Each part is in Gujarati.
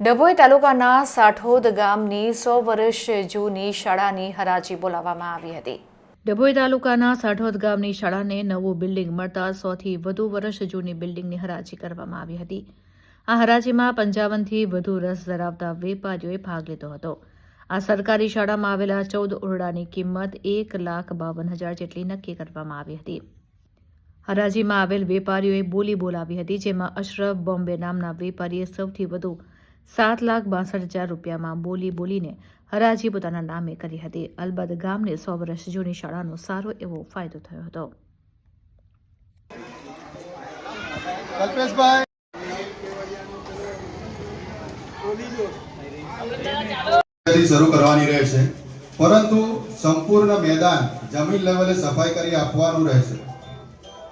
ડભોઈ તાલુકાના સાઠોદ ગામની સો વર્ષ જૂની શાળાની હરાજી બોલાવવામાં આવી હતી. ડભોઈ તાલુકાના સાઠોદ ગામની શાળાને નવું બિલ્ડિંગ મળતા સોથી વધુ વર્ષ જૂની બિલ્ડિંગની હરાજી કરવામાં આવી હતી. આ હરાજીમાં પંચાવનથી વધુ રસ ધરાવતા વેપારીઓએ ભાગ લીધો હતો. આ સરકારી શાળામાં આવેલા ચૌદ ઓરડાની કિંમત એક લાખ બાવન હજાર જેટલી નક્કી કરવામાં આવી હતી. હરાજીમાં આવેલ વેપારીઓએ બોલી બોલાવી હતી, જેમાં અશરફ બોમ્બે નામના વેપારીએ સૌથી વધુ સાત લાખ બાસઠ હજાર રૂપિયામાં બોલી બોલીને હરાજી પોતાના નામે કરી હતી. અલબત્ત ગામને સો વર્ષ જૂની શાળાનો સારો એવો ફાયદો થયો હતો. શરૂ કરવાની રહેશે પરંતુ સંપૂર્ણ મેદાન જમીન લેવલે સફાઈ કરી આપવાનું રહેશે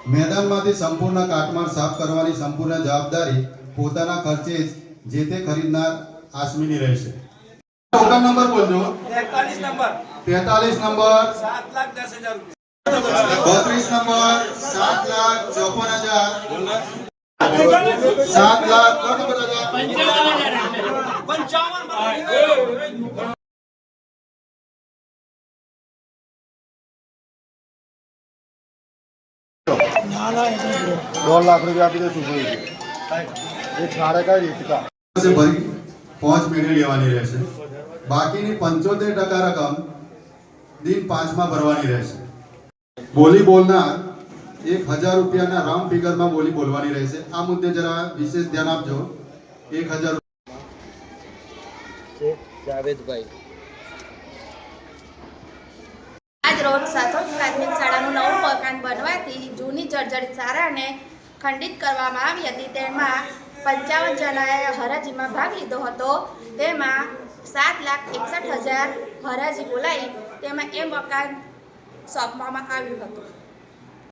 મેદાનમાંથી સંપૂર્ણ કાટમાળ સાફ કરવાની સંપૂર્ણ જવાબદારી પોતાના ખર્ચે જ જે તે ખરીદનાર આસમીની રહેશે. ટોકન નંબર બોલજો. તેતાલીસ નંબર. તેતાલીસ નંબર. સાત લાખ દસ હજાર રૂપિયા. બત્રીસ નંબર. સાત લાખ ચોપન હજાર. સાત લાખ ત્રણ નંબર. હજાર પંચાવન દોઢ લાખ રૂપિયા આપી દઈશું જોઈ એ છાડે કઈ રીતના પાસે ભરી પહોંચ મેળવી લેવાની રહેશે. બાકીની પંચોતેર ટકા રકમ દિન પાંચમાં ભરવાની રહેશે. બોલી બોલનાર એક હજાર રૂપિયાના રાઉન્ડ ફિગરમાં બોલી બોલવાની રહેશે. આ મુદ્દે જરા વિશેષ ધ્યાન આપજો. એક હજાર જાવેદભાઈ. આજ રોજ સાથોદ પ્રાથમિક શાળાનું નવું મકાન બનવાથી જૂની જર્જરિત શાળાને ખંડિત કરવામાં આવી હતી. તેમાં પંચાવન જણાએ હરાજીમાં ભાગ લીધો હતો. તેમાં સાત લાખ એકસઠ હજાર હરાજી બોલાવી. તેમાં એ મકાન સોંપવામાં આવ્યું હતું.